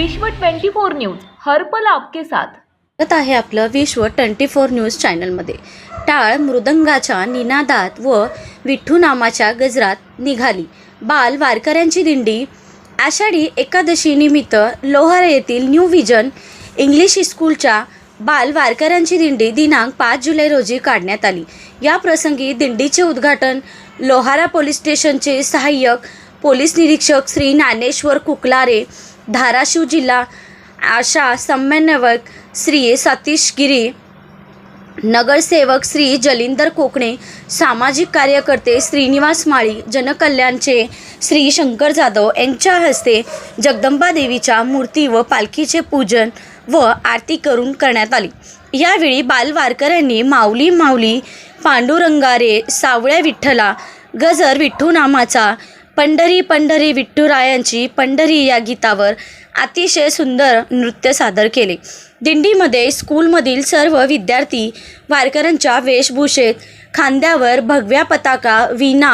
विश्व 24 न्यूज हर्पल आपके साथ. स्वागत आहे आपलं विश्व ट्वेंटी फोर न्यूज चॅनलमध्ये. टाळ मृदंगाच्या निनादात व विठ्ठू नामाच्या गजरात निघाली. बाल वारकऱ्यांची दिंडी आषाढी एकादशी निमित्त लोहारा येथील न्यू विजन इंग्लिश स्कूलच्या बाल वारकऱ्यांची दिंडी दिनांक पाच जुलै रोजी काढण्यात आली. या प्रसंगी दिंडीचे उद्घाटन लोहारा पोलीस स्टेशनचे सहाय्यक पोलीस निरीक्षक श्री ज्ञानेश्वर कुकलारे धाराशिव जिल्हा आशा समन्वयक श्री सतीश गिरी नगरसेवक श्री जलिंदर कोकणे सामाजिक कार्यकर्ते श्रीनिवास माळी जनकल्याणचे श्री शंकर जाधव यांच्या हस्ते जगदंबा देवीच्या मूर्ती व पालखीचे पूजन व आरती करून करण्यात आली. यावेळी बालवारकऱ्यांनी माऊली माऊली पांडुरंगारे सावळ्या विठ्ठला गजर विठ्ठू नामाचा पंढरी पंढरी विठ्ठुरायांची पंढरी या गीतावर अतिशय सुंदर नृत्य सादर केले. दिंडीमध्ये स्कूलमधील सर्व विद्यार्थी वारकऱ्यांच्या वेशभूषेत खांद्यावर भगव्या पताका विणा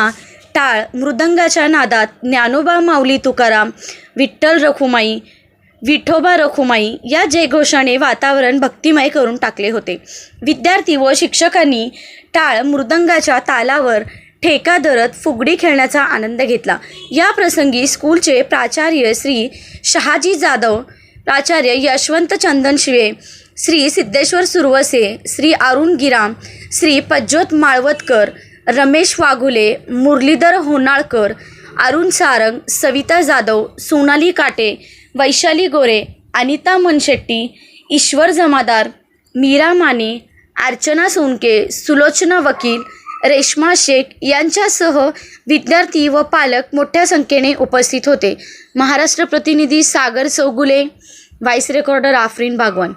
टाळ मृदंगाच्या नादात ज्ञानोबा माऊली तुकाराम विठ्ठल रखुमाई विठोबा रखुमाई या जयघोषाने वातावरण भक्तिमय करून टाकले होते. विद्यार्थी व शिक्षकांनी टाळ मृदंगाच्या तालावर ठेका धरत फुगडी खेळण्याचा आनंद घेतला. या प्रसंगी स्कूलचे प्राचार्य श्री शहाजी जाधव प्राचार्य यशवंत चंदन शिवे श्री सिद्धेश्वर सुरवसे श्री अरुण गिराम श्री पज्जोत माळवतकर रमेश वाघुले मुरलीधर होनाळकर अरुण सारंग सविता जाधव सोनाली काटे वैशाली गोरे अनिता मनशेट्टी ईश्वर जमादार मीरा माने अर्चना सोनके सुलोचना वकील रेश्मा शेख यांच्यासह विद्यार्थी व पालक मोठ्या संख्येने उपस्थित होते. महाराष्ट्र प्रतिनिधी सागर चौगुले व्हाईस रेकॉर्डर आफरीन भागवान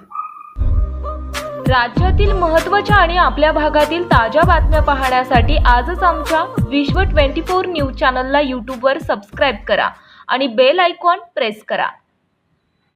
राज्यातील महत्त्वाच्या आणि आपल्या भागातील ताज्या बातम्या पाहण्यासाठी आजच आमच्या विश्व 24 न्यूज चॅनलला यूट्यूबवर सबस्क्राईब करा आणि बेल आयकॉन प्रेस करा.